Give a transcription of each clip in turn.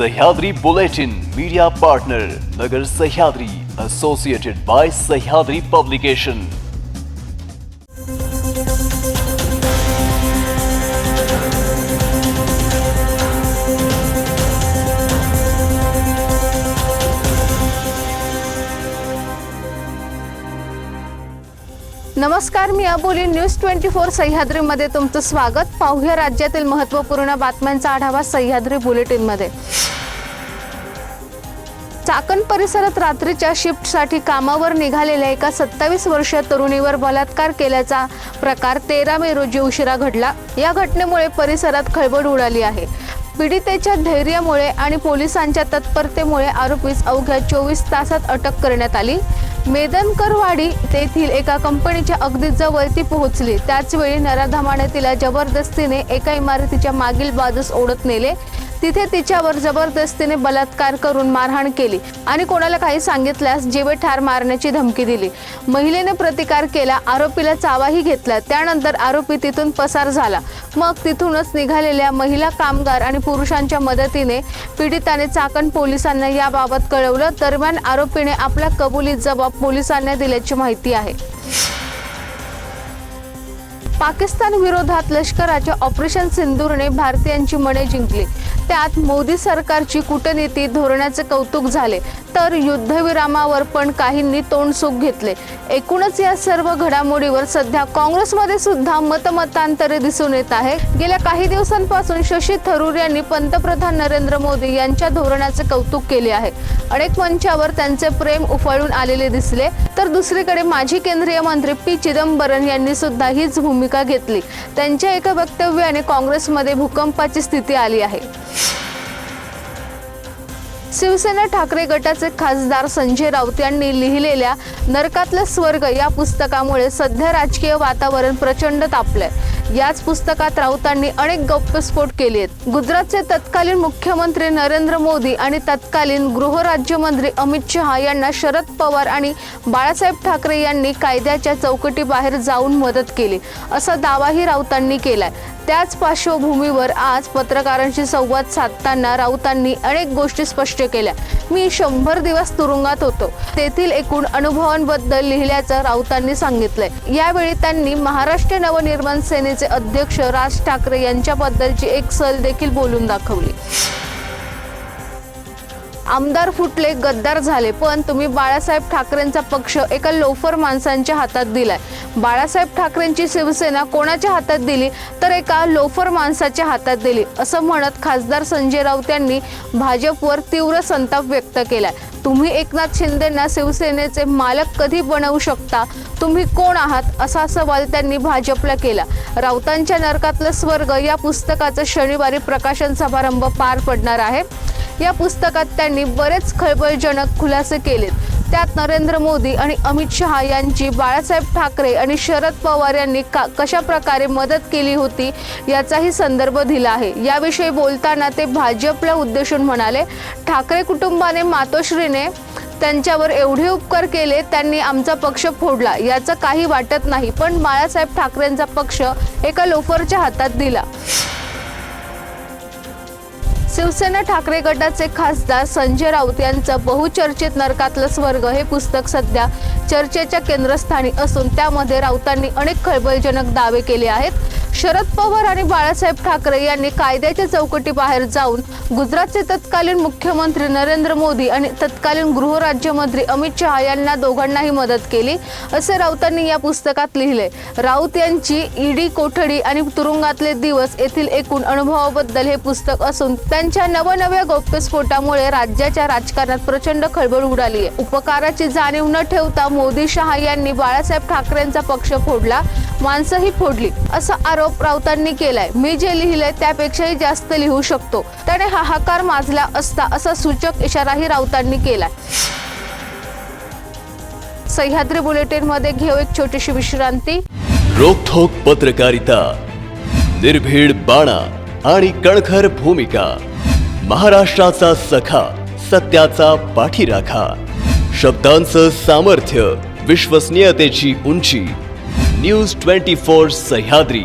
Sahyadri Bulletin media partner Nagar Sahyadri associated by Sahyadri publication नमस्कार मी Aboli. News twenty four सह्याद्रीमध्ये तुमचं स्वागत. पाहूया राज्यातील महत्त्वपूर्ण बातम्यांचा आढावा सह्याद्री बुलेटिनमध्ये. चाकण परिसरात रात्रीच्या शिफ्टसाठी कामावर निघालेल्या एका सत्तावीस वर्षीय तरुणीवर बलात्कार केल्याचा प्रकार तेरा मे रोजी उशिरा घडला. या घटनेमुळे परिसरात खळबळ उडाली आहे. पीडितेच्या धैर्यामुळे आणि पोलिसांच्या तत्परतेमुळे आरोपीस अवघ्या चोवीस तासात अटक करण्यात आली. मेदनकरवाडी तेथील एका कंपनीच्या अगदी जवळ ती पोहोचली. त्याचवेळी नराधमाने तिला जबरदस्तीने एका इमारतीच्या मागील बाजूस ओढत नेले. तिथे तिच्यावर जबरदस्तीने बलात्कार करून मारहाण केली आणि कोणाला काही सांगितल्यास जीवे ठार मारण्याची धमकी दिली. महिलेने प्रतिकार केला आरोपीला चावाही घेतला त्यानंतर आरोपी तिथून पसार झाला. मग तिथूनच निघालेल्या महिला कामगार आणि पुरुषांच्या मदतीने पीडिताने चाकण पोलिसांना याबाबत कळवलं. दरम्यान आरोपीने आपला कबुली जबाब पोलिसांना दिल्याची माहिती आहे. पाकिस्तान विरोधात लष्कराच्या ऑपरेशन सिंदूरने भारतीयांची मने जिंकली. त्यात मोदी सरकारची कूटनीती धोरणाचे कौतुक झाले तर युद्धविरामावर पण काहींनी तोंडसुख घेतले. एकूणच या सर्व घडामोडीवर सध्या काँग्रेसमध्ये सुद्धा मतमतांतरे दिसून येत आहे. गेल्या काही दिवसांपासून शशी थरूर यांनी पंतप्रधान नरेंद्र मोदी यांच्या धोरणाचे कौतुक केले आहे. अनेक मंचावर त्यांचे प्रेम उफाळून आलेले दिसले तर दुसरीकडे माजी केंद्रीय मंत्री पी चिदंबरम यांनी सुद्धा हीच भूमिका घेतली. त्यांच्या एका वक्तव्याने काँग्रेसमध्ये भूकंपाची स्थिती आली आहे. शिवसेना ठाकरे गटाचे खासदार संजय राऊत यांनी लिहिलेल्या नरकातलं स्वर्ग या पुस्तकामुळे सध्या राजकीय वातावरण प्रचंड तापलंय. याच पुस्तकात राऊतांनी अनेक गौप्यस्फोट केले आहेत गुजरातचे तत्कालीन मुख्यमंत्री नरेंद्र मोदी आणि तत्कालीन गृहराज्यमंत्री अमित शहा यांना शरद पवार आणि बाळासाहेब ठाकरे यांनी कायद्याच्या चौकटीबाहेर जाऊन मदत केली. असा दावाही राऊतांनी केलाय. त्याच पार्श्वभूमीवर आज पत्रकारांशी संवाद साधताना राऊतांनी अनेक गोष्टी स्पष्ट केल्या. मी शंभर दिवस तुरुंगात होतो. तेथील एकूण अनुभवांबद्दल लिहिल्याचं राऊतांनी सांगितलंय. यावेळी त्यांनी महाराष्ट्र नवनिर्माण सेनेचे अध्यक्ष राज ठाकरे यांच्याबद्दलची एक सल देखील बोलून दाखवली. आमदार फुटले गद्दार झाले पण तुम्ही बाळासाहेब ठाकरेंचा पक्ष एका लोफर माणसांच्या हातात दिलाय. बाळासाहेब ठाकरेंची शिवसेना कोणाच्या हातात दिली? तर एका लोफर माणसाच्या हातात दिली असं म्हणत खासदार संजय राऊत यांनी भाजपवर तीव्र संताप व्यक्त केलाय. तुम्ही एकनाथ शिंदेना शिवसेनेचे मालक कधी बनवू शकता? तुम्ही कोण आहात? असा सवाल त्यांनी भाजपला केला. राऊतांच्या नरकातलं स्वर्ग या पुस्तकाचं शनिवारी प्रकाशन समारंभ पार पडणार आहे. या पुस्तकात त्यांनी बरेच खळबळजनक खुलासे केलेत. त्यात नरेंद्र मोदी आणि अमित शहा यांची बाळासाहेब ठाकरे आणि शरद पवार यांनी का कशा प्रकारे मदत केली होती याचाही संदर्भ दिला आहे. याविषयी बोलताना ते भाजपला उद्देशून म्हणाले ठाकरे कुटुंबाने मातोश्रीने त्यांच्यावर एवढे उपकार केले त्यांनी आमचा पक्ष फोडला. याचं काही वाटत नाही पण बाळासाहेब ठाकरेंचा पक्ष एका लोफरच्या हातात दिला. शिवसेना ठाकरे गटाचे खासदार संजय राऊत यांचं बहुचर्चित नरकातलं स्वर्ग हे पुस्तक सध्या चर्चेच्या केंद्रस्थानी असून त्यामध्ये राऊतांनी अनेक खळबळजनक दावे केले आहेत. शरद पवार आणि बाळासाहेब ठाकरे यांनी कायद्याच्या चौकटीबाहेर जाऊन गुजरातचे तत्कालीन मुख्यमंत्री नरेंद्र मोदी आणि तत्कालीन गृहराज्यमंत्री अमित शहा यांना दोघांनाही मदत केली असे राऊतांनी या पुस्तकात लिहिले. राऊत यांची ईडी कोठडी आणि तुरुंगातले दिवस येथील एकूण अनुभवाबद्दल हे पुस्तक असून त्यांच्या नवनव्या गौप्यस्फोटामुळे राज्याच्या राजकारणात प्रचंड खळबळ उडाली आहे उपकाराची जाणीव न ठेवता मोदी शहा यांनी बाळासाहेब ठाकरेंचा पक्ष फोडला माणसंही फोडली असा आरोप राऊतांनी केलाय. मी जे लिहिलंय त्यापेक्षाही जास्त लिहू शकतो. त्याने हाहाकार माजला असता असा सूचक इशाराही राऊतांनी केलाय. सह्याद्री बुलेटिनमध्ये घेऊ एक छोटीशी विश्रांती. रोखोक पत्रकारिता निर्भीड बाणा आणि कणखर भूमिका महाराष्ट्राचा सखा सत्याचा पाठीराखा शब्दांचं सामर्थ्य विश्वसनीयतेची उंची. News twenty four Sahyadri.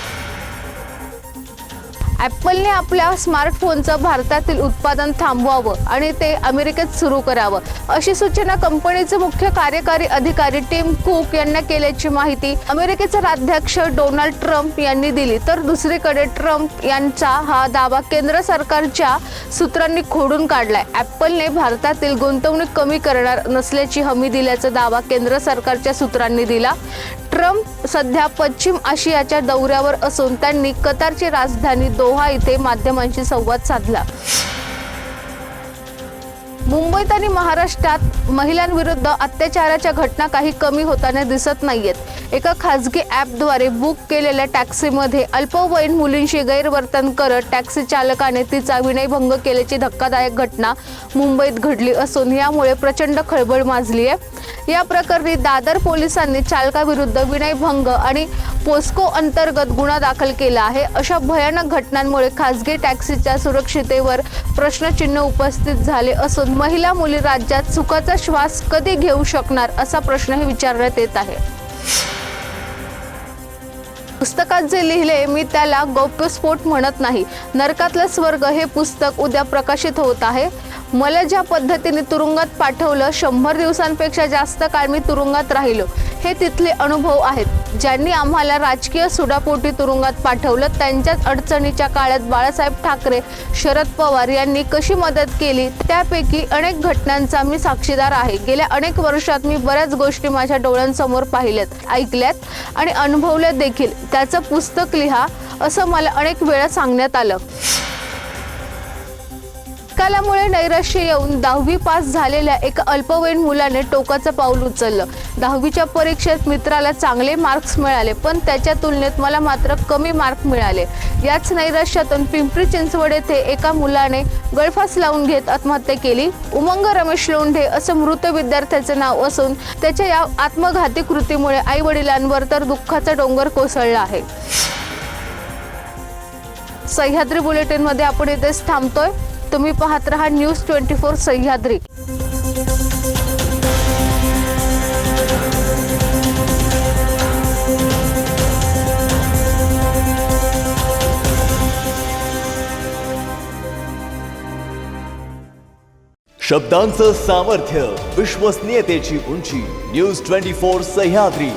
ॲपलने आपल्या स्मार्टफोनचं भारतातील उत्पादन थांबवावं आणि ते अमेरिकेत सुरू करावं. अशी सूचना कंपनीचे मुख्य कार्यकारी अधिकारी टिम कुक यांना केल्याची माहिती अमेरिकेचे अध्यक्ष डोनाल्ड ट्रम्प यांनी दिली. तर दुसरीकडे ट्रम्प यांचा हा दावा केंद्र सरकारच्या सूत्रांनी खोडून काढलाय. ॲपलने भारतातील गुंतवणूक कमी करणार नसल्याची हमी दिल्याचा दावा केंद्र सरकारच्या सूत्रांनी दिला. ट्रम्प सध्या पश्चिम आशियाच्या दौऱ्यावर असून त्यांनी कतारची राजधानी दोहा इथे माध्यमांशी संवाद साधला. मुंबईत आणि महाराष्ट्रात महिलांविरुद्ध अत्याचाराच्या घटना काही कमी होताना दिसत नाहीयेत. एका खाजगी ॲपद्वारे बुक केलेल्या टॅक्सीमध्ये अल्पवयीन मुलींशी गैरवर्तन करत टॅक्सी चालकाने तिचा विनयभंग केल्याची धक्कादायक घटना मुंबईत घडली असून यामुळे प्रचंड खळबळ माजली आहे. या प्रकरणी दादर पोलिसांनी चालकाविरुद्ध विनयभंग आणि पोस्को अंतर्गत गुन्हा दाखल केला आहे. अशा भयानक घटनांमुळे खासगी टॅक्सीच्या सुरक्षितेवर प्रश्नचिन्ह उपस्थित झाले असून महिला मुली राज्यात सुखाचा श्वास कधी घेऊ शकणार असा प्रश्नही विचारण्यात येत आहे. पुस्तकात जे लिहिले मी त्याला गौप्यस्फोट म्हणत नाही. नरकातलं स्वर्ग हे पुस्तक उद्या प्रकाशित होत आहे. मला ज्या पद्धतीने तुरुंगात पाठवलं शंभर दिवसांपेक्षा जास्त काळ मी तुरुंगात राहिलो हे तिथले अनुभव आहेत. ज्यांनी आम्हाला राजकीय सुडापोटी तुरुंगात पाठवलं त्यांच्याच अडचणीच्या काळात बाळासाहेब ठाकरे शरद पवार यांनी कशी मदत केली त्यापैकी अनेक घटनांचा मी साक्षीदार आहे. गेल्या अनेक वर्षात मी बऱ्याच गोष्टी माझ्या डोळ्यांसमोर पाहिल्यात ऐकल्यात आणि अनुभवल्या देखील. त्याचं पुस्तक लिहा असं मला अनेक वेळा सांगण्यात आलं. निकालामुळे नैराश्य येऊन दहावी पास झालेल्या एका अल्पवयीन मुलाने टोकाचं पाऊल उचललं. दहावीच्या परीक्षेत मित्राला चांगले मार्क्स मिळाले पण त्याच्या तुलनेत मला मात्र कमी मार्क मिळाले. याच नैराश्यातून पिंपरी चिंचवड येथे एका मुलाने गळफास लावून घेत आत्महत्या केली. उमंग रमेश लोंढे असं मृत विद्यार्थ्याचं नाव असून त्याच्या या आत्मघाती कृतीमुळे आई वडिलांवर तर दुःखाचा डोंगर कोसळला आहे. सह्याद्री बुलेटिनमध्ये आपण इथेच थांबतोय. तुम्ही पाहत रहा न्यूज ट्वेंटी फोर सह्याद्री. शब्दांचं सामर्थ्य विश्वसनीयतेची उंची न्यूज ट्वेंटी फोर सह्याद्री.